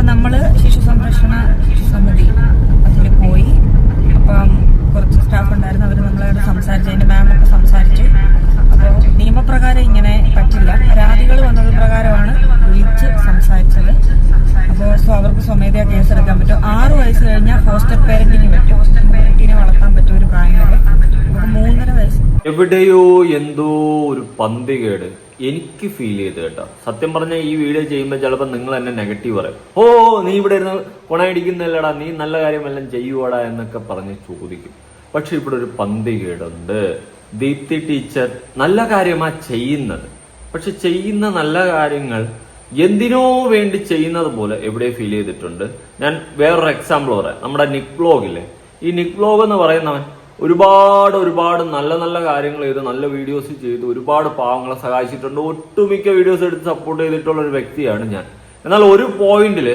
അപ്പൊ നമ്മൾ ശിശു സംരക്ഷണ സമിതി അതിൽ പോയി. അപ്പം കുറച്ച് സ്റ്റാഫ് ഉണ്ടായിരുന്നു. അവർ നമ്മളോട് സംസാരിച്ചു അതിന്റെ മാം ഒക്കെ സംസാരിച്ചു. അപ്പോൾ നിയമപ്രകാരം ഇങ്ങനെ പറ്റില്ല. പരാതികൾ വന്നത് പ്രകാരമാണ് വിളിച്ച് സംസാരിച്ചത്. അപ്പോൾ അവർക്ക് സ്വമേധയാ കേസെടുക്കാൻ പറ്റും. ആറു വയസ്സ് കഴിഞ്ഞാൽ ഫോസ്റ്റർ പേരന്റിന് പറ്റും. കുട്ടീനെ വളർത്താൻ പറ്റും ഒരു പ്രായം വരെ മൂന്നര വയസ്സ്. എവിടെയോ എന്തോ ഒരു പന്തികേട് എനിക്ക് ഫീൽ ചെയ്ത് കേട്ടോ. സത്യം പറഞ്ഞ ഈ വീഡിയോ ചെയ്യുമ്പോൾ ചിലപ്പോൾ നിങ്ങൾ എന്നെ നെഗറ്റീവ് പറയും. ഓ നീ ഇവിടെ ഇരുന്ന് കൊണയടിക്കുന്നില്ലടാ നീ നല്ല കാര്യമെല്ലാം ചെയ്യുവാടാ എന്നൊക്കെ പറഞ്ഞ് ചോദിക്കും. പക്ഷെ ഇവിടെ ഒരു പന്തി കേടുണ്ട്. ദീപ്തി ടീച്ചർ നല്ല കാര്യമാ ചെയ്യുന്നത്. പക്ഷെ ചെയ്യുന്ന നല്ല കാര്യങ്ങൾ എന്തിനോ വേണ്ടി ചെയ്യുന്നത് പോലെ എവിടെ ഫീൽ ചെയ്തിട്ടുണ്ട്? ഞാൻ വേറൊരു എക്സാമ്പിൾ പറയാം. നമ്മുടെ നിക് ബ്ലോഗില്ലേ ഈ നിക് വ്ലോഗ് എന്ന് പറയുന്നവൻ ഒരുപാട് ഒരുപാട് നല്ല നല്ല കാര്യങ്ങൾ ചെയ്ത് നല്ല വീഡിയോസ് ചെയ്ത് ഒരുപാട് പാവങ്ങളെ സഹായിച്ചിട്ടുണ്ട്. ഒട്ടുമിക്ക വീഡിയോസ് എടുത്ത് സപ്പോർട്ട് ചെയ്തിട്ടുള്ള ഒരു വ്യക്തിയാണ് ഞാൻ. എന്നാൽ ഒരു പോയിന്റിൽ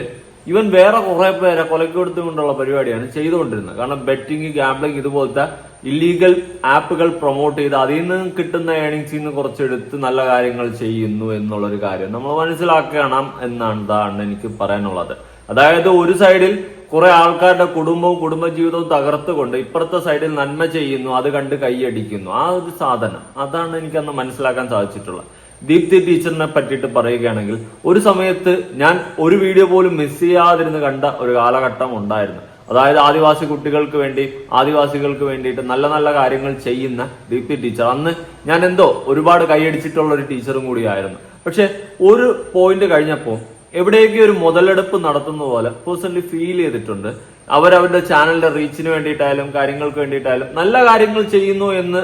ഇവൻ വേറെ കുറെ പേരെ കൊലക്കെടുത്തുകൊണ്ടുള്ള പരിപാടിയാണ് ചെയ്തുകൊണ്ടിരുന്നത്. കാരണം ബെറ്റിംഗ് ഗാംബ്ലിംഗ് ഇതുപോലത്തെ ഇല്ലീഗൽ ആപ്പുകൾ പ്രൊമോട്ട് ചെയ്ത് അതിൽ നിന്ന് കിട്ടുന്ന ഏണിങ്സിൽ നിന്ന് കുറച്ചെടുത്ത് നല്ല കാര്യങ്ങൾ ചെയ്യുന്നു എന്നുള്ളൊരു കാര്യം നമ്മൾ മനസ്സിലാക്കണം എന്നാണ് എനിക്ക് പറയാനുള്ളത്. അതായത് ഒരു സൈഡിൽ കുറെ ആൾക്കാരുടെ കുടുംബവും കുടുംബജീവിതവും തകർത്തുകൊണ്ട് ഇപ്പുറത്തെ സൈഡിൽ നന്മ ചെയ്യുന്നു അത് കണ്ട് കൈയടിക്കുന്നു. ആ ഒരു സാധനം. അതാണ് എനിക്കന്ന് മനസ്സിലാക്കാൻ സാധിച്ചിട്ടുള്ളത് ദീപ്തി ടീച്ചറിനെ പറ്റിയിട്ട് പറയുകയാണെങ്കിൽ ഒരു സമയത്ത് ഞാൻ ഒരു വീഡിയോ പോലും മിസ് ചെയ്യാതിരുന്ന് കണ്ട ഒരു കാലഘട്ടം ഉണ്ടായിരുന്നു. അതായത് ആദിവാസി കുട്ടികൾക്ക് വേണ്ടി ആദിവാസികൾക്ക് വേണ്ടിയിട്ട് നല്ല നല്ല കാര്യങ്ങൾ ചെയ്യുന്ന ദീപ്തി ടീച്ചർ. അന്ന് ഞാൻ എന്തോ ഒരുപാട് കൈയടിച്ചിട്ടുള്ള ഒരു ടീച്ചറും കൂടിയായിരുന്നു. പക്ഷെ ഒരു പോയിന്റ് കഴിഞ്ഞപ്പോൾ എവിടെയൊക്കെ ഒരു മുതലെടുപ്പ് നടത്തുന്ന പോലെ പേഴ്സണലി ഫീൽ ചെയ്തിട്ടുണ്ട്. അവരവരുടെ ചാനലിന്റെ റീച്ചിന് വേണ്ടിയിട്ടായാലും കാര്യങ്ങൾക്ക് വേണ്ടിയിട്ടായാലും നല്ല കാര്യങ്ങൾ ചെയ്യുന്നു എന്ന്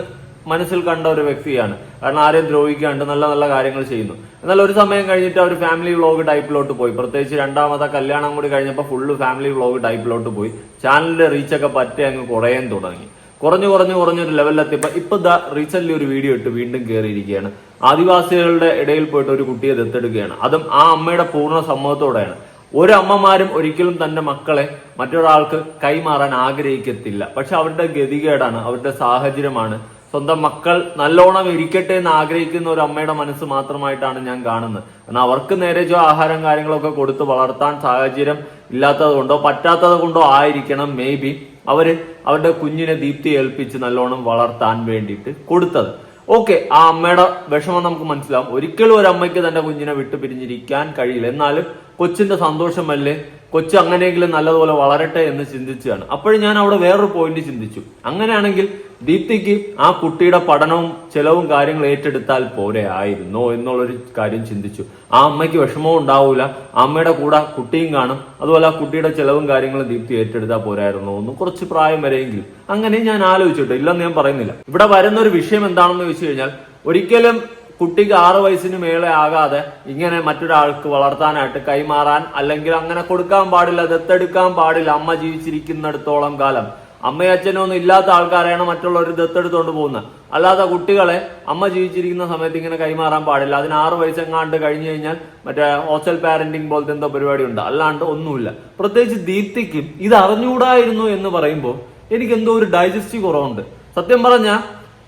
മനസ്സിൽ കണ്ട ഒരു വ്യക്തിയാണ്. കാരണം ആരെയും ദ്രോഹിക്കാണ്ട് നല്ല നല്ല കാര്യങ്ങൾ ചെയ്യുന്നു. എന്നാൽ ഒരു സമയം കഴിഞ്ഞിട്ട് അവർ ഫാമിലി വ്ളോഗ് ടൈപ്പിലോട്ട് പോയി. പ്രത്യേകിച്ച് രണ്ടാമത്തെ കല്യാണം കൂടി കഴിഞ്ഞപ്പോൾ ഫുള്ള് ഫാമിലി വ്ളോഗ് ടൈപ്പിലോട്ട് പോയി. ചാനലിന്റെ റീച്ചൊക്കെ പറ്റി അങ്ങ് കുറയാൻ തുടങ്ങി. കുറഞ്ഞു കുറഞ്ഞു കുറഞ്ഞൊരു ലെവലിലെത്തിയപ്പോ ഇപ്പൊ ദാ റീസെന്റ് ഒരു വീഡിയോ ഇട്ട് വീണ്ടും കയറിയിരിക്കുകയാണ് ആദിവാസികളുടെ ഇടയിൽ പോയിട്ട് ഒരു കുട്ടിയെ ദത്തെടുക്കുകയാണ്. അതും ആ അമ്മയുടെ പൂർണ സമ്മതത്തോടെയാണ്. ഒരു അമ്മമാരും ഒരിക്കലും തന്റെ മക്കളെ മറ്റൊരാൾക്ക് കൈമാറാൻ ആഗ്രഹിക്കത്തില്ല. പക്ഷെ അവരുടെ ഗതികേടാണ് അവരുടെ സാഹചര്യമാണ്. സ്വന്തം മക്കൾ നല്ലോണം ഇരിക്കട്ടെ എന്ന് ആഗ്രഹിക്കുന്ന ഒരു അമ്മയുടെ മനസ്സ് മാത്രമായിട്ടാണ് ഞാൻ കാണുന്നത്. എന്നാൽ അവർക്ക് നേരെ ചോ ആഹാരം കാര്യങ്ങളൊക്കെ കൊടുത്ത് വളർത്താൻ സാഹചര്യം ഇല്ലാത്തത് കൊണ്ടോ പറ്റാത്തത് കൊണ്ടോ ആയിരിക്കണം മേ ബി അവർ അവരുടെ കുഞ്ഞിനെ ദീപ്തി ഏൽപ്പിച്ച് നല്ലോണം വളർത്താൻ വേണ്ടിയിട്ട് കൊടുത്തത്. ഓക്കെ ആ അമ്മയുടെ വിഷമം നമുക്ക് മനസ്സിലാവും. ഒരിക്കലും ഒരു അമ്മയ്ക്ക് തന്റെ കുഞ്ഞിനെ വിട്ടു പിരിഞ്ഞിരിക്കാൻ കഴിയില്ല. എന്നാലും കൊച്ചിന്റെ സന്തോഷമല്ലേ? കൊച്ചു അങ്ങനെയെങ്കിലും നല്ലതുപോലെ വളരട്ടെ എന്ന് ചിന്തിച്ചാണ് അപ്പോഴും ഞാൻ അവിടെ വേറൊരു പോയിന്റ് ചിന്തിച്ചു. അങ്ങനെയാണെങ്കിൽ ദീപ്തിക്ക് ആ കുട്ടിയുടെ പഠനവും ചെലവും കാര്യങ്ങൾ ഏറ്റെടുത്താൽ പോരെ ആയിരുന്നോ എന്നുള്ളൊരു കാര്യം ചിന്തിച്ചു. ആ അമ്മയ്ക്ക് വിഷമവും ഉണ്ടാവൂല. അമ്മയുടെ കൂടെ കുട്ടിയും കാണും. അതുപോലെ ആ കുട്ടിയുടെ ചെലവും കാര്യങ്ങളും ദീപ്തി ഏറ്റെടുത്താൽ പോരായിരുന്നോ എന്ന് കുറച്ച് പ്രായം വരെയെങ്കിലും. അങ്ങനെ ഞാൻ ആലോചിച്ചിട്ട്? ഇല്ലെന്ന് ഞാൻ പറയുന്നില്ല. ഇവിടെ വരുന്ന ഒരു വിഷയം എന്താണെന്ന് ചോദിച്ചു കഴിഞ്ഞാൽ ഒരിക്കലും കുട്ടിക്ക് ആറ് വയസ്സിന് മേലെ ആകാതെ ഇങ്ങനെ മറ്റൊരാൾക്ക് വളർത്താനായിട്ട് കൈമാറാൻ അല്ലെങ്കിൽ അങ്ങനെ കൊടുക്കാൻ പാടില്ല ദത്തെടുക്കാൻ പാടില്ല അമ്മ ജീവിച്ചിരിക്കുന്നിടത്തോളം കാലം. അമ്മയും അച്ഛനും ഒന്നും ഇല്ലാത്ത ആൾക്കാരെയാണ് മറ്റുള്ളവർ ദത്തെടുത്തോണ്ട് പോകുന്നത്. അല്ലാതെ കുട്ടികളെ അമ്മ ജീവിച്ചിരിക്കുന്ന സമയത്ത് ഇങ്ങനെ കൈമാറാൻ പാടില്ല. അതിന് ആറ് വയസ്സെങ്ങാണ്ട് കഴിഞ്ഞു കഴിഞ്ഞാൽ മറ്റേ ഹോസ്റ്റൽ പാരന്റിംഗ് പോലത്തെ എന്തോ പരിപാടി ഉണ്ട് അല്ലാണ്ട് ഒന്നുമില്ല. പ്രത്യേകിച്ച് ദീപ്തിക്കും ഇത് അറിഞ്ഞുകൂടായിരുന്നു എന്ന് പറയുമ്പോൾ എനിക്ക് എന്തോ ഒരു ഡൈജസ്റ്റീവ് കുറവുണ്ട്. സത്യം പറഞ്ഞാൽ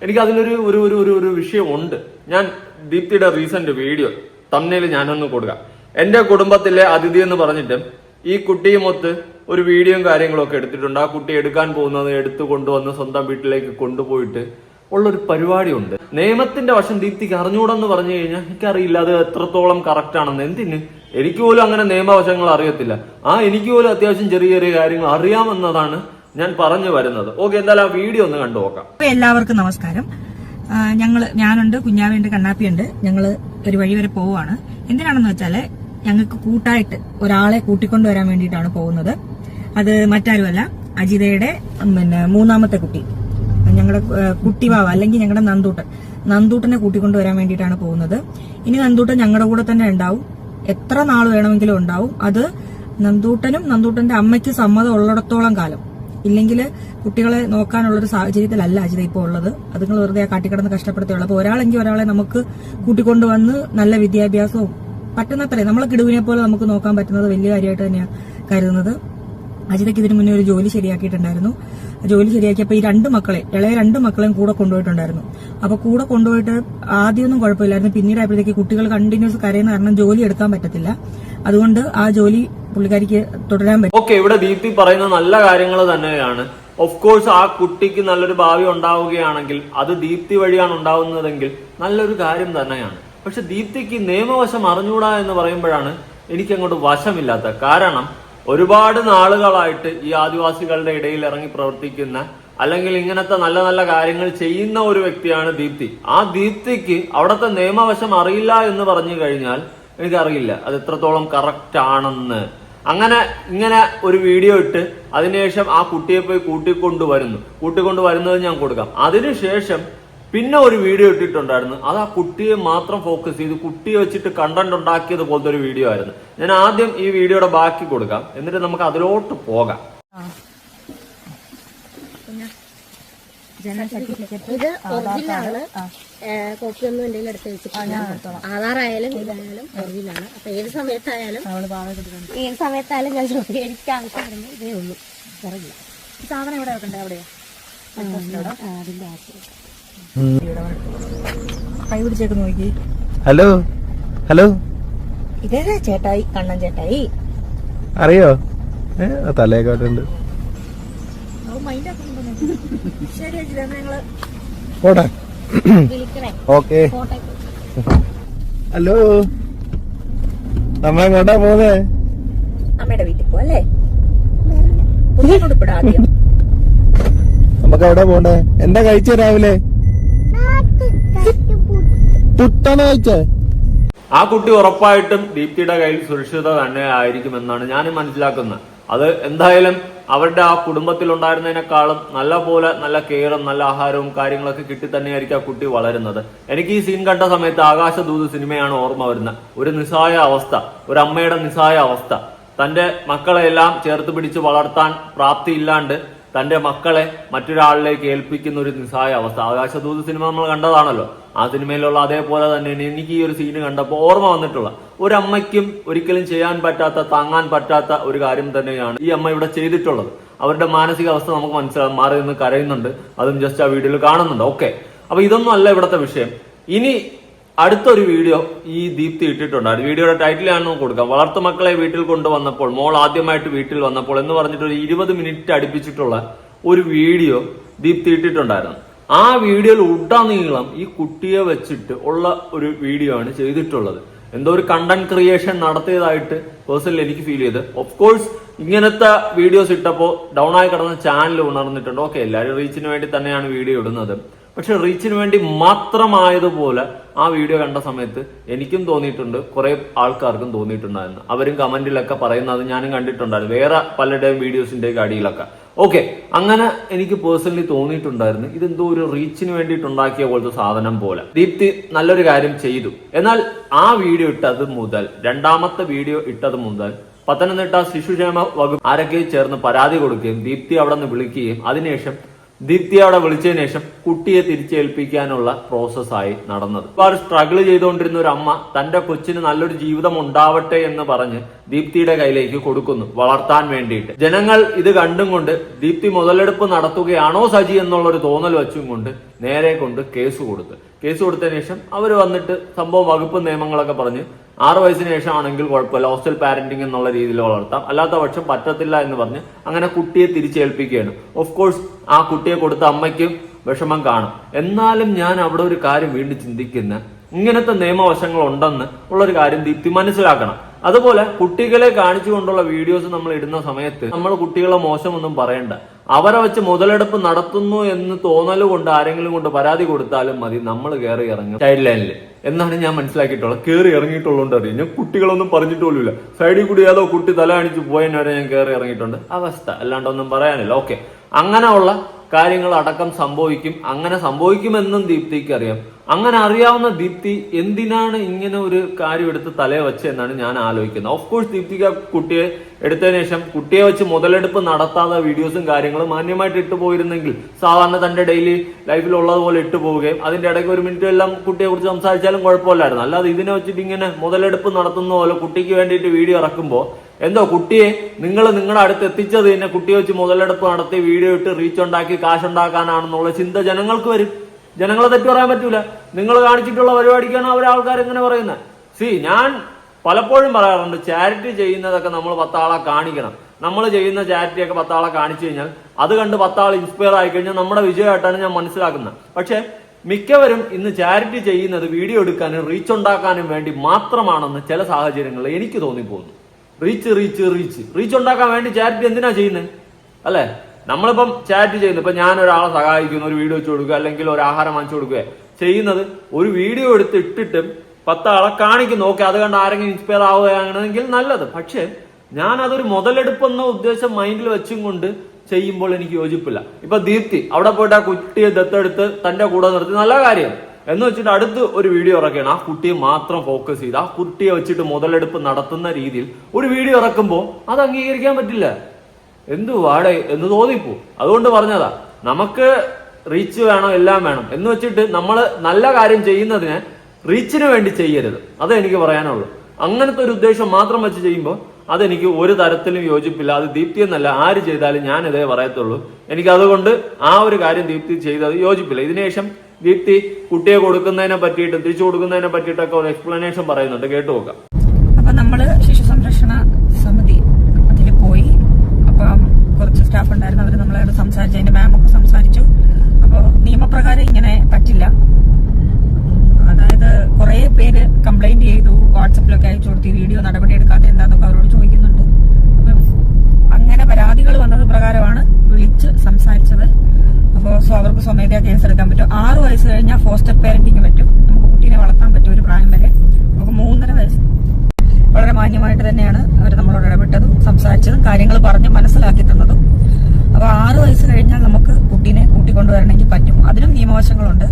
എനിക്ക് അതിലൊരു ഒരു ഒരു ഒരു ഒരു വിഷയമുണ്ട്. ഞാൻ ദീപ്തിയുടെ റീസെന്റ് വീഡിയോ തമ്മിൽ ഞാനൊന്ന് കൊടുക്കാം. എന്റെ കുടുംബത്തിലെ അതിഥി എന്ന് പറഞ്ഞിട്ട് ഈ കുട്ടിയുമൊത്ത് ഒരു വീഡിയോയും കാര്യങ്ങളൊക്കെ എടുത്തിട്ടുണ്ട്. ആ കുട്ടി എടുക്കാൻ പോകുന്നത് എടുത്തു കൊണ്ടുവന്ന് സ്വന്തം വീട്ടിലേക്ക് കൊണ്ടുപോയിട്ട് ഉള്ളൊരു പരിപാടിയുണ്ട്. നിയമത്തിന്റെ വശം ദീപ്തിക്ക് അറിഞ്ഞൂടെന്ന് പറഞ്ഞു കഴിഞ്ഞാൽ എനിക്കറിയില്ല അത് എത്രത്തോളം കറക്റ്റ് ആണെന്ന്. എന്തിന്? എനിക്ക് പോലും അങ്ങനെ നിയമവശങ്ങൾ അറിയത്തില്ല. ആ എനിക്ക് പോലും അത്യാവശ്യം ചെറിയ ചെറിയ കാര്യങ്ങൾ അറിയാമെന്നതാണ് ഞാൻ പറഞ്ഞു വരുന്നത്. ഓക്കെ എന്തായാലും ആ വീഡിയോ ഒന്ന് കണ്ടു നോക്കാം. എല്ലാവർക്കും നമസ്കാരം. ഞങ്ങൾ ഞാനുണ്ട് കുഞ്ഞാവിയുണ്ട് കണ്ണാപ്പിയുണ്ട്. ഞങ്ങൾ ഒരു വഴി വരെ പോവാണ് എന്തിനാണെന്ന് വെച്ചാൽ ഞങ്ങൾക്ക് കൂട്ടായിട്ട് ഒരാളെ കൂട്ടിക്കൊണ്ടുവരാൻ വേണ്ടിയിട്ടാണ് പോകുന്നത്. അത് മറ്റാരുമല്ല അജിതയുടെ പിന്നെ മൂന്നാമത്തെ കുട്ടി. ഞങ്ങളുടെ കുട്ടിവാവ അല്ലെങ്കിൽ ഞങ്ങളുടെ നന്ദൂട്ടൻ. നന്ദൂട്ടനെ കൂട്ടിക്കൊണ്ടുവരാൻ വേണ്ടിയിട്ടാണ് പോകുന്നത്. ഇനി നന്ദൂട്ടൻ ഞങ്ങളുടെ കൂടെ തന്നെ ഉണ്ടാവും. എത്ര നാൾ വേണമെങ്കിലും ഉണ്ടാവും. അത് നന്ദൂട്ടനും നന്ദൂട്ടന്റെ അമ്മയ്ക്ക് സമ്മതം ഉള്ളിടത്തോളം കാലം. ഇല്ലെങ്കിൽ കുട്ടികളെ നോക്കാനുള്ളൊരു സാഹചര്യത്തിലല്ല അജിത ഇപ്പോൾ ഉള്ളത്. അതുങ്ങൾ വെറുതെ ആ കാട്ടിക്കിടന്ന് കഷ്ടപ്പെടുത്തുള്ളൂ അപ്പോൾ ഒരാളെങ്കിൽ ഒരാളെ നമുക്ക് കൂട്ടിക്കൊണ്ടുവന്ന് നല്ല വിദ്യാഭ്യാസവും പറ്റുന്നത്രേ. നമ്മളെ കിടുവിനെ പോലെ നമുക്ക് നോക്കാൻ പറ്റുന്നത് വലിയ കാര്യമായിട്ട് തന്നെയാണ് കരുതുന്നത്. അജിതയ്ക്ക് ഇതിനു മുന്നേ ഒരു ജോലി ശരിയാക്കിയിട്ടുണ്ടായിരുന്നു. ജോലി ശരിയാക്കിയപ്പോൾ ഈ രണ്ട് മക്കളെ ഇളയ രണ്ട് മക്കളെയും കൂടെ കൊണ്ടുപോയിട്ടുണ്ടായിരുന്നു. അപ്പൊ കൂടെ കൊണ്ടുപോയിട്ട് ആദ്യമൊന്നും കുഴപ്പമില്ലായിരുന്നു. പിന്നീട് ആയപ്പോഴത്തേക്ക് കുട്ടികൾ കണ്ടിന്യൂസ് കരയുന്ന കാരണം ജോലി എടുക്കാൻ പറ്റത്തില്ല. അതുകൊണ്ട് ആ ജോലി പുള്ളിക്കാരിക്ക് തുടരാൻ പറ്റും. ഓക്കെ ഇവിടെ ദീപ്തി പറയുന്ന നല്ല കാര്യങ്ങൾ തന്നെയാണ്. ഓഫ് കോഴ്സ് ആ കുട്ടിക്ക് നല്ലൊരു ഭാവി ഉണ്ടാവുകയാണെങ്കിൽ അത് ദീപ്തി വഴിയാണ് ഉണ്ടാവുന്നതെങ്കിൽ നല്ലൊരു കാര്യം തന്നെയാണ്. പക്ഷെ ദീപ്തിക്ക് നിയമവശം അറിഞ്ഞൂടാ എന്ന് പറയുമ്പോഴാണ് എനിക്കങ്ങോട്ട് വശമില്ലാത്ത കാരണം ഒരുപാട് നാളുകളായിട്ട് ഈ ആദിവാസികളുടെ ഇടയിൽ ഇറങ്ങി പ്രവർത്തിക്കുന്ന അല്ലെങ്കിൽ ഇങ്ങനത്തെ നല്ല നല്ല കാര്യങ്ങൾ ചെയ്യുന്ന ഒരു വ്യക്തിയാണ് ദീപ്തി. ആ ദീപ്തിക്ക് അവിടുത്തെ നിയമവശം അറിയില്ല എന്ന് പറഞ്ഞു കഴിഞ്ഞാൽ എനിക്കറിയില്ല. അത് എത്രത്തോളം കറക്റ്റ് ആണെന്ന്. അങ്ങനെ ഇങ്ങനെ ഒരു വീഡിയോ ഇട്ട് അതിനുശേഷം ആ കുട്ടിയെ പോയി കൂട്ടിക്കൊണ്ടുവരുന്നു. വരുന്നു കൂട്ടിക്കൊണ്ടു വരുന്നത് ഞാൻ കൊടുക്കാം. അതിനുശേഷം പിന്നെ ഒരു വീഡിയോ ഇട്ടിട്ടുണ്ടായിരുന്നു. അത് ആ കുട്ടിയെ മാത്രം ഫോക്കസ് ചെയ്ത് കുട്ടിയെ വെച്ചിട്ട് കണ്ടന്റ് ഉണ്ടാക്കിയത് പോലത്തെ ഒരു വീഡിയോ ആയിരുന്നു. ഞാൻ ആദ്യം ഈ വീഡിയോയുടെ ബാക്കി കൊടുക്കാം. എന്നിട്ട് നമുക്ക് അതിലോട്ട് പോകാം. ഇത് ഒറിജിനലാണ്. കോപ്പി ഒന്നും എന്തെങ്കിലും എടുത്ത് വെച്ചിട്ടില്ല. ആധാർ ആയാലും ഇതായാലും ഒറിജിനലാണ്. അപ്പൊ ഏത് സമയത്തായാലും ഏത് സമയത്തായാലും ഞാൻ ചോദിക്കും എനിക്ക് ആവശ്യം വരുമ്പോൾ ഇതേ ഉള്ളൂ. സാധനം എവിടെ വെക്കണ്ടേ? അവിടെയോ? ഹലോ ഹലോ ഇതേതാ ചേട്ടായി കണ്ണൻ ചേട്ടായി. അറിയോ? തലേക്കോട്ടുണ്ട് പോട്ടെ ഓക്കെ. ഹലോ. നമ്മ എങ്ങോട്ടാ പോന്നെ അമ്മയുടെ വീട്ടിൽ പോവല്ലേ? ഉടുപ്പിടാ ആദ്യം. നമുക്ക് എവിടെ പോണ്ടേ? എന്താ കഴിച്ച രാവിലെ? ആ കുട്ടി ഉറപ്പായിട്ടും ദീപ്തിയുടെ കയ്യിൽ സുരക്ഷിത തന്നെ ആയിരിക്കും എന്നാണ് ഞാൻ മനസ്സിലാക്കുന്നത്. അത് എന്തായാലും അവരുടെ ആ കുടുംബത്തിൽ ഉണ്ടായിരുന്നതിനേക്കാളും നല്ല പോലെ നല്ല കെയറും നല്ല ആഹാരവും കാര്യങ്ങളൊക്കെ കിട്ടി തന്നെയായിരിക്കും ആ കുട്ടി വളരുന്നത്. എനിക്ക് ഈ സീൻ കണ്ട സമയത്ത് ആകാശദൂത് സിനിമയാണ് ഓർമ്മ വരുന്നത്. ഒരു നിസ്സായ അവസ്ഥ ഒരു അമ്മയുടെ നിസ്സായ അവസ്ഥ. തന്റെ മക്കളെല്ലാം ചേർത്ത് പിടിച്ച് വളർത്താൻ പ്രാപ്തിയില്ലാണ്ട് തന്റെ മക്കളെ മറ്റൊരാളിലേക്ക് ഏൽപ്പിക്കുന്ന ഒരു നിസ്സായ അവസ്ഥ. ആകാശദൂത് സിനിമ നമ്മൾ കണ്ടതാണല്ലോ. ആ സിനിമയിലുള്ള അതേപോലെ തന്നെ എനിക്ക് ഈ ഒരു സീന് കണ്ടപ്പോൾ ഓർമ്മ വന്നിട്ടുള്ള ഒരു അമ്മയ്ക്കും ഒരിക്കലും ചെയ്യാൻ പറ്റാത്ത താങ്ങാൻ പറ്റാത്ത ഒരു കാര്യം തന്നെയാണ് ഈ അമ്മ ഇവിടെ ചെയ്തിട്ടുള്ളത്. അവരുടെ മാനസികാവസ്ഥ നമുക്ക് മനസ്സിലാകും മാറി നിന്ന് കരയുന്നുണ്ട്. അതും ജസ്റ്റ് ആ വീഡിയോയിൽ കാണുന്നുണ്ട്. ഓക്കെ അപ്പൊ ഇതൊന്നും അല്ല ഇവിടുത്തെ വിഷയം. ഇനി അടുത്തൊരു വീഡിയോ ഈ ദീപ്തി ഇട്ടിട്ടുണ്ടായിരുന്നു വീഡിയോയുടെ ടൈറ്റിലാണ് കൊടുക്കാം. വളർത്തു മക്കളെ വീട്ടിൽ കൊണ്ടുവന്നപ്പോൾ മോൾ ആദ്യമായിട്ട് വീട്ടിൽ വന്നപ്പോൾ എന്ന് പറഞ്ഞിട്ട് ഒരു ഇരുപത് മിനിറ്റ് അടുപ്പിച്ചിട്ടുള്ള ഒരു വീഡിയോ ദീപ്തി ഇട്ടിട്ടുണ്ടായിരുന്നു. ആ വീഡിയോയിൽ ഉടനീളം ഈ കുട്ടിയെ വെച്ചിട്ട് ഉള്ള ഒരു വീഡിയോ ആണ് ചെയ്തിട്ടുള്ളത്. എന്തോ ഒരു കണ്ടന്റ് ക്രിയേഷൻ നടത്തിയതായിട്ട് പേഴ്സണലി എനിക്ക് ഫീൽ ചെയ്ത്. ഓഫ് കോഴ്സ് ഇങ്ങനത്തെ വീഡിയോസ് ഇട്ടപ്പോൾ ഡൗൺ ആയി കിടന്ന ചാനൽ ഉണർന്നിട്ടുണ്ട്. ഓക്കെ എല്ലാവരും റീച്ചിന് വേണ്ടി തന്നെയാണ് വീഡിയോ ഇടുന്നത്. പക്ഷെ റീച്ചിന് വേണ്ടി മാത്രമായതുപോലെ ആ വീഡിയോ കണ്ട സമയത്ത് എനിക്കും തോന്നിയിട്ടുണ്ട് കുറെ ആൾക്കാർക്കും തോന്നിയിട്ടുണ്ടായിരുന്നു. അവരും കമന്റിലൊക്കെ പറയുന്നത് ഞാനും കണ്ടിട്ടുണ്ടായിരുന്നു. വേറെ പലരുടെയും വീഡിയോസിന്റെ അടിയിലൊക്കെ. ഓക്കെ അങ്ങനെ എനിക്ക് പേഴ്സണലി തോന്നിയിട്ടുണ്ടായിരുന്നു. ഇതെന്തോ ഒരു റീച്ചിന് വേണ്ടിയിട്ടുണ്ടാക്കിയ പോലത്തെ സാധനം പോലെ. ദീപ്തി നല്ലൊരു കാര്യം ചെയ്തു. എന്നാൽ ആ വീഡിയോ ഇട്ടത് മുതൽ രണ്ടാമത്തെ വീഡിയോ ഇട്ടത് മുതൽ പത്തനംതിട്ട ശിശുക്ഷേമ വകുപ്പ് ആരൊക്കെ ചേർന്ന് പരാതി കൊടുക്കുകയും ദീപ്തി അവിടെ നിന്ന് വിളിക്കുകയും അതിനുശേഷം ദീപ്തി അവിടെ വിളിച്ചതിന് ശേഷം കുട്ടിയെ തിരിച്ചേൽപ്പിക്കാനുള്ള പ്രോസസ്സായി നടന്നത്. ഒരുപാട് സ്ട്രഗിൾ ചെയ്തുകൊണ്ടിരുന്ന ഒരു അമ്മ തന്റെ കൊച്ചിന് നല്ലൊരു ജീവിതം ഉണ്ടാവട്ടെ എന്ന് പറഞ്ഞ് ദീപ്തിയുടെ കയ്യിലേക്ക് കൊടുക്കുന്നു വളർത്താൻ വേണ്ടിയിട്ട്. ജനങ്ങൾ ഇത് കണ്ടും കൊണ്ട് ദീപ്തി മുതലെടുപ്പ് നടത്തുകയാണോ സജി എന്നുള്ളൊരു തോന്നൽ വെച്ചും കൊണ്ട് നേരെ കൊണ്ട് കേസ് കൊടുത്ത്. കേസ് കൊടുത്തതിന് ശേഷം അവർ വന്നിട്ട് സംഭവം വകുപ്പ് നിയമങ്ങളൊക്കെ പറഞ്ഞ് ആറ് വയസ്സിന് ശേഷം ആണെങ്കിൽ കുഴപ്പമില്ല. ഹോസ്റ്റൽ പാരന്റിംഗ് എന്നുള്ള രീതിയിൽ വളർത്താം. അല്ലാത്ത പക്ഷം പറ്റത്തില്ല എന്ന് പറഞ്ഞ് അങ്ങനെ കുട്ടിയെ തിരിച്ചേൽപ്പിക്കുകയാണ്. ഓഫ് കോഴ്സ് ആ കുട്ടിയെ കൊടുത്ത അമ്മയ്ക്കും വിഷമം കാണും. എന്നാലും ഞാൻ അവിടെ ഒരു കാര്യം വീണ്ടും ചിന്തിക്കുന്ന ഇങ്ങനത്തെ നിയമവശങ്ങൾ ഉണ്ടെന്ന് ഉള്ളൊരു കാര്യം ദീപ്തി മനസ്സിലാക്കണം. അതുപോലെ കുട്ടികളെ കാണിച്ചുകൊണ്ടുള്ള വീഡിയോസ് നമ്മൾ ഇടുന്ന സമയത്ത് നമ്മൾ കുട്ടികളെ മോശമൊന്നും പറയണ്ട. അവരെ വെച്ച് മുതലെടുപ്പ് നടത്തുന്നു എന്ന് തോന്നൽ കൊണ്ട് ആരെങ്കിലും കൊണ്ട് പരാതി കൊടുത്താലും മതി. നമ്മൾ കയറി ഇറങ്ങും. ചൈൽഡ് ലൈനിൽ എന്നാണ് ഞാൻ മനസ്സിലാക്കിയിട്ടുള്ളത്. കയറി ഇറങ്ങിയിട്ടുള്ളതുകൊണ്ട് അറിയാം. ഞാൻ കുട്ടികളൊന്നും പറഞ്ഞിട്ട് പോലുമില്ല. സൈഡിൽ കൂടി ഏതോ കുട്ടി തല കാണിച്ച് പോയതിനെ ഞാൻ കയറി ഇറങ്ങിയിട്ടുണ്ട്. അവസ്ഥ. അല്ലാണ്ടൊന്നും പറയാനില്ല. ഓക്കെ. അങ്ങനെയുള്ള കാര്യങ്ങൾ അടക്കം സംഭവിക്കും. അങ്ങനെ സംഭവിക്കുമെന്നും ദീപ്തിക്ക് അറിയാം അങ്ങനെ അറിയാവുന്ന ദീപ്തി എന്തിനാണ് ഇങ്ങനെ ഒരു കാര്യം എടുത്ത് തലയെ വെച്ചെന്നാണ് ഞാൻ ആലോചിക്കുന്നത്. ഓഫ് കോഴ്സ് ദീപ്തിക്ക് കുട്ടിയെ എടുത്തതിനു ശേഷം കുട്ടിയെ വെച്ച് മുതലെടുപ്പ് നടത്താതെ വീഡിയോസും കാര്യങ്ങളും മാന്യമായിട്ട് ഇട്ടു പോയിരുന്നെങ്കിൽ സാധാരണ തന്റെ ഡെയിലി ലൈഫിൽ ഉള്ളതുപോലെ ഇട്ടു പോവുകയും അതിന്റെ ഇടയ്ക്ക് ഒരു മിനിറ്റ് എല്ലാം കുട്ടിയെ കുറിച്ച് സംസാരിച്ചാലും കുഴപ്പമില്ലായിരുന്നു. അല്ലാതെ ഇതിനെ വെച്ചിട്ട് ഇങ്ങനെ മുതലെടുപ്പ് നടത്തുന്ന പോലെ കുട്ടിക്ക് വേണ്ടിയിട്ട് വീഡിയോ ഇറക്കുമ്പോൾ എന്തോ കുട്ടിയെ നിങ്ങൾ നിങ്ങളുടെ അടുത്ത് എത്തിച്ചത് തന്നെ കുട്ടിയെ വെച്ച് മുതലെടുപ്പ് നടത്തി വീഡിയോ ഇട്ട് റീച്ച് ഉണ്ടാക്കി കാശുണ്ടാക്കാനാണെന്നുള്ള ചിന്ത ജനങ്ങൾക്ക് വരും. ജനങ്ങളെ തെറ്റു പറയാൻ പറ്റൂല. നിങ്ങൾ കാണിച്ചിട്ടുള്ള പരിപാടിക്കാണ് അവർ ആൾക്കാർ ഇങ്ങനെ പറയുന്നത്. സി ഞാൻ പലപ്പോഴും പറയാറുണ്ട് ചാരിറ്റി ചെയ്യുന്നതൊക്കെ നമ്മൾ പത്താളെ കാണിക്കണം. നമ്മൾ ചെയ്യുന്ന ചാരിറ്റിയൊക്കെ പത്താളെ കാണിച്ചു കഴിഞ്ഞാൽ അത് കണ്ട് പത്താൾ ഇൻസ്പയർ ആയി കഴിഞ്ഞാൽ നമ്മുടെ വിജയമായിട്ടാണ് ഞാൻ മനസ്സിലാക്കുന്നത്. പക്ഷെ മിക്കവരും ഇന്ന് ചാരിറ്റി ചെയ്യുന്നത് വീഡിയോ എടുക്കാനും റീച്ച് ഉണ്ടാക്കാനും വേണ്ടി മാത്രമാണെന്ന് ചില സാഹചര്യങ്ങളിൽ എനിക്ക് തോന്നിപ്പോകുന്നു. റീച്ച് റീച്ച് റീച്ച് റീച്ച് ഉണ്ടാക്കാൻ വേണ്ടി ചാരിറ്റി എന്തിനാ ചെയ്യുന്നത് അല്ലേ? നമ്മളിപ്പം ചാറ്റ് ചെയ്യുന്നു ഇപ്പൊ ഞാൻ ഒരാളെ സഹായിക്കുന്നു ഒരു വീഡിയോ വെച്ച് കൊടുക്കുക അല്ലെങ്കിൽ ഒരു ആഹാരം വാങ്ങിച്ചു കൊടുക്കുക. ചെയ്യുന്നത് ഒരു വീഡിയോ എടുത്ത് ഇട്ടിട്ട് പത്താളെ കാണിക്കുന്നു ഓക്കെ അത് കണ്ട് ആരെങ്കിലും ഇൻസ്പയർ ആവുകയാണെങ്കിൽ നല്ലത്. പക്ഷേ ഞാൻ അതൊരു മുതലെടുപ്പെന്ന ഉദ്ദേശം മൈൻഡിൽ വെച്ചും കൊണ്ട് ചെയ്യുമ്പോൾ എനിക്ക് യോജിപ്പില്ല. ഇപ്പൊ ദീപ്തി അവിടെ പോയിട്ട് ആ കുട്ടിയെ ദത്തെടുത്ത് തന്റെ കൂടെ നിർത്തി. നല്ല കാര്യം. എന്ന് വെച്ചിട്ട് അടുത്ത് ഒരു വീഡിയോ ഇറക്കുകയാണ്. ആ കുട്ടിയെ മാത്രം ഫോക്കസ് ചെയ്ത് ആ കുട്ടിയെ വെച്ചിട്ട് മുതലെടുപ്പ് നടത്തുന്ന രീതിയിൽ ഒരു വീഡിയോ ഇറക്കുമ്പോൾ അത് അംഗീകരിക്കാൻ പറ്റില്ല. എന്തു വാടേ എന്ന് തോന്നിപ്പോ. അതുകൊണ്ട് പറഞ്ഞതാ നമുക്ക് റീച്ച് വേണം എല്ലാം വേണം. എന്ന് വെച്ചിട്ട് നമ്മൾ നല്ല കാര്യം ചെയ്യുന്നതിന് റീച്ചിന് വേണ്ടി ചെയ്യരുത്. അതേ എനിക്ക് പറയാനുള്ളൂ. അങ്ങനത്തെ ഒരു ഉദ്ദേശം മാത്രം വെച്ച് ചെയ്യുമ്പോൾ അതെനിക്ക് ഒരു തരത്തിലും യോജിപ്പില്ല. അത് ദീപ്തി എന്നല്ല ആര് ചെയ്താലും ഞാൻ ഇതേ പറയത്തുള്ളൂ. എനിക്ക് അതുകൊണ്ട് ആ ഒരു കാര്യം ദീപ്തി ചെയ്തത് യോജിപ്പില്ല. ഇതിനുശേഷം ദീപ്തി കുട്ടിയെ കൊടുക്കുന്നതിനെ പറ്റിയിട്ട് തിരിച്ചു കൊടുക്കുന്നതിനെ പറ്റിയിട്ടൊക്കെ ഒരു എക്സ്പ്ലനേഷൻ പറയുന്നുണ്ട്. കേട്ടു നോക്കാം. അപ്പൊ നമ്മൾ ശിശു സംരക്ഷണ സമിതി അതിൽ പോയി. അപ്പം കുറച്ച് സ്റ്റാഫ് ഉണ്ടായിരുന്നു അവർ നമ്മളോട് സംസാരിച്ചു അതിന്റെ മാം ഒക്കെ സംസാരിച്ചു. അപ്പൊ നിയമപ്രകാരം ഇങ്ങനെ പറ്റില്ല. അതായത് കുറെ പേര് കംപ്ലൈന്റ് ചെയ്തു വാട്സപ്പിലൊക്കെ അയച്ചു കൊടുത്തി വീഡിയോ നടപടി എടുക്കാത്ത എന്താന്നൊക്കെ അവരോട് ചോദിക്കുന്നുണ്ട്. അങ്ങനെ പരാതികൾ വന്നത് പ്രകാരമാണ് വിളിച്ച് സംസാരിച്ചത്. അപ്പോൾ സോ അവർക്ക് സ്വമേധയാ കേസെടുക്കാൻ പറ്റും. ആറ് വയസ്സ് കഴിഞ്ഞാൽ ഫോസ്റ്റർ പേരന്റിങ് പറ്റും. നമുക്ക് കുട്ടീനെ വളർത്താൻ പറ്റും ഒരു പ്രായം വരെ. നമുക്ക് മൂന്നര വയസ്സ്. വളരെ മാന്യമായിട്ട് തന്നെയാണ് അവർ നമ്മളോട് ഇടപെട്ടതും സംസാരിച്ചതും കാര്യങ്ങൾ പറഞ്ഞ് മനസ്സിലാക്കി തന്നതും. അപ്പൊ ആറ് വയസ്സ് കഴിഞ്ഞാൽ നമുക്ക് കുട്ടീനെ കൂട്ടിക്കൊണ്ടുവരണമെങ്കിൽ പറ്റും. അതിനും നിയമവശങ്ങളുണ്ട്.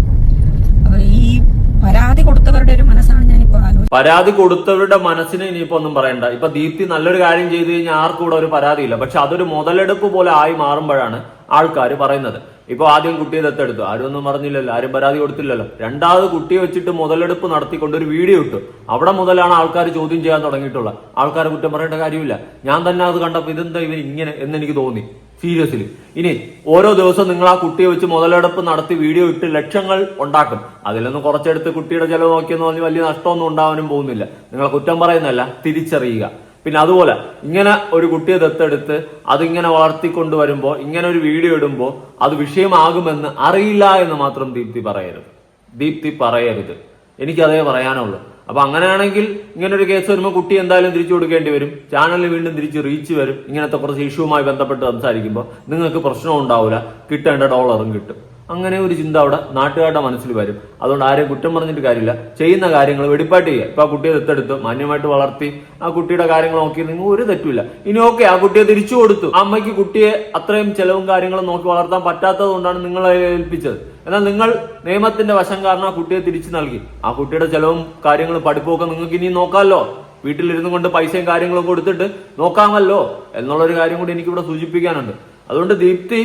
അപ്പൊ ഈ പരാതി കൊടുത്തവരുടെ ഒരു മനസ്സാണ് ഞാനിപ്പോ ആലോചിച്ചത് പരാതി കൊടുത്തവരുടെ മനസ്സിന് ഇനിയിപ്പോ ഒന്നും പറയണ്ട. ഇപ്പൊ ദീപ്തി നല്ലൊരു കാര്യം ചെയ്തു കഴിഞ്ഞാൽ ആർക്കും ഇവിടെ ഒരു പരാതിയില്ല. പക്ഷെ അതൊരു മുതലെടുപ്പ് പോലെ ആയി മാറുമ്പോഴാണ് ആൾക്കാർ പറയുന്നത്. ഇപ്പൊ ആദ്യം കുട്ടിയെ ദത്തെടുത്തു. ആരും ഒന്നും പറഞ്ഞില്ലല്ലോ. ആരും പരാതി കൊടുത്തില്ലല്ലോ. രണ്ടാമത് കുട്ടിയെ വെച്ചിട്ട് മുതലെടുപ്പ് നടത്തിക്കൊണ്ട് ഒരു വീഡിയോ ഇട്ടു. അവിടെ മുതലാണ് ആൾക്കാർ ചോദ്യം ചെയ്യാൻ തുടങ്ങിയിട്ടുള്ളത്. ആൾക്കാർ കുറ്റം പറയേണ്ട കാര്യമില്ല. ഞാൻ തന്നെ അത് കണ്ടപ്പോൾ ഇതെന്താ ഇവർ ഇങ്ങനെ എന്ന് എനിക്ക് തോന്നി. സീരിയസ്ലി ഇനി ഓരോ ദിവസവും നിങ്ങൾ ആ കുട്ടിയെ വെച്ച് മുതലെടുപ്പ് നടത്തി വീഡിയോ ഇട്ട് ലക്ഷങ്ങൾ ഉണ്ടാക്കും. അതിലൊന്നും കുറച്ചെടുത്ത് കുട്ടിയുടെ ചെലവ് നോക്കിയെന്ന് പറഞ്ഞ് വലിയ നഷ്ടമൊന്നും ഉണ്ടാവാനും പോകുന്നില്ല. നിങ്ങൾ കുറ്റം പറയുന്നതല്ല തിരിച്ചറിയുക. പിന്നെ അതുപോലെ ഇങ്ങനെ ഒരു കുട്ടിയെ ദത്തെടുത്ത് അതിങ്ങനെ വളർത്തിക്കൊണ്ട് വരുമ്പോൾ ഇങ്ങനെ ഒരു വീഡിയോ ഇടുമ്പോൾ അത് വിഷയമാകുമെന്ന് അറിയില്ല എന്ന് മാത്രം ദീപ്തി പറയരുത്. ദീപ്തി പറയരുത്. എനിക്കതേ പറയാനുള്ളൂ. അപ്പൊ അങ്ങനെയാണെങ്കിൽ ഇങ്ങനെ ഒരു കേസ് വരുമ്പോൾ കുട്ടി എന്തായാലും തിരിച്ചു കൊടുക്കേണ്ടി വരും. ചാനലിൽ വീണ്ടും തിരിച്ച് റീച്ച് വരും. ഇങ്ങനത്തെ കുറച്ച് ഇഷ്യൂവുമായി ബന്ധപ്പെട്ട് സംസാരിക്കുമ്പോൾ നിങ്ങൾക്ക് പ്രശ്നം ഉണ്ടാവില്ല കിട്ടേണ്ട ഡോളറും കിട്ടും. അങ്ങനെ ഒരു ചിന്ത അവിടെ നാട്ടുകാരുടെ മനസ്സിൽ വരും. അതുകൊണ്ട് ആരെയും കുറ്റം പറഞ്ഞിട്ട് കാര്യമില്ല. ചെയ്യുന്ന കാര്യങ്ങൾ വെടിപ്പാട്ട് ചെയ്യുക. ഇപ്പൊ ആ കുട്ടിയെ ദത്തെടുത്ത്. മാന്യമായിട്ട് വളർത്തി. ആ കുട്ടിയുടെ കാര്യങ്ങൾ നോക്കി നിങ്ങൾ ഒരു തെറ്റില്ല ഇനി ഓക്കെ ആ കുട്ടിയെ തിരിച്ചു കൊടുത്തു. അമ്മയ്ക്ക് കുട്ടിയെ അത്രയും ചെലവും കാര്യങ്ങളും നോക്കി വളർത്താൻ പറ്റാത്തത് കൊണ്ടാണ് നിങ്ങളെ ഏൽപ്പിച്ചത്. എന്നാൽ നിങ്ങൾ നിയമത്തിന്റെ വശം കാരണം ആ കുട്ടിയെ തിരിച്ചു നൽകി. ആ കുട്ടിയുടെ ചെലവും കാര്യങ്ങളും പഠിപ്പുമൊക്കെ നിങ്ങൾക്ക് ഇനി നോക്കാമല്ലോ. വീട്ടിലിരുന്നു കൊണ്ട് പൈസയും കാര്യങ്ങളും കൊടുത്തിട്ട് നോക്കാമല്ലോ എന്നുള്ളൊരു കാര്യം കൂടി എനിക്കിവിടെ സൂചിപ്പിക്കാനുണ്ട്. അതുകൊണ്ട് ദീപ്തി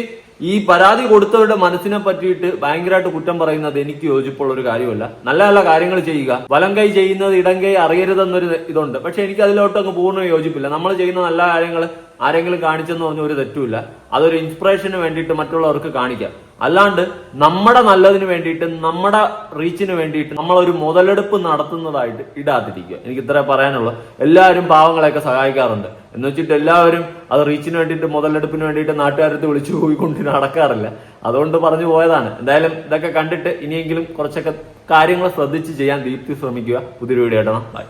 ഈ പരാതി കൊടുത്തവരുടെ മനസ്സിനെ പറ്റിയിട്ട് ഭയങ്കരമായിട്ട് കുറ്റം പറയുന്നത് എനിക്ക് യോജിപ്പുള്ള ഒരു കാര്യമല്ല. നല്ല നല്ല കാര്യങ്ങൾ ചെയ്യുക. വലം കൈ ചെയ്യുന്നത് ഇടം കൈ അറിയരുതെന്നൊരു ഇതുണ്ട്. പക്ഷെ എനിക്ക് അതിലോട്ട് അങ്ങ് പൂർണ യോജിപ്പില്ല. നമ്മൾ ചെയ്യുന്ന നല്ല കാര്യങ്ങൾ ആരെങ്കിലും കാണിച്ചെന്ന് പറഞ്ഞ ഒരു തെറ്റുമില്ല. അതൊരു ഇൻസ്പിറേഷന് വേണ്ടിയിട്ട് മറ്റുള്ളവർക്ക് കാണിക്കാം. അല്ലാണ്ട് നമ്മുടെ നല്ലതിന് വേണ്ടിയിട്ട് നമ്മുടെ റീച്ചിന് വേണ്ടിയിട്ട് നമ്മൾ ഒരു മുതലെടുപ്പ് നടത്തുന്നതായിട്ട് ഇടാതിരിക്കുക. എനിക്ക് ഇത്ര പറയാനുള്ളൂ. എല്ലാവരും പാവങ്ങളെയൊക്കെ സഹായിക്കാറുണ്ട്. എന്ന് വെച്ചിട്ട് എല്ലാവരും അത് റീച്ചിന് വേണ്ടിയിട്ട് മുതലെടുപ്പിന് വേണ്ടിയിട്ട് നാട്ടുകാരത്ത് വിളിച്ചു പോയിക്കൊണ്ട് നടക്കാറില്ല. അതുകൊണ്ട് പറഞ്ഞു പോയതാണ്. എന്തായാലും ഇതൊക്കെ കണ്ടിട്ട് ഇനിയെങ്കിലും കുറച്ചൊക്കെ കാര്യങ്ങൾ ശ്രദ്ധിച്ച് ചെയ്യാൻ ദീപ്തി ശ്രമിക്കുക. പുതിയൊരു വീഡിയോ ഇടണം ബൈ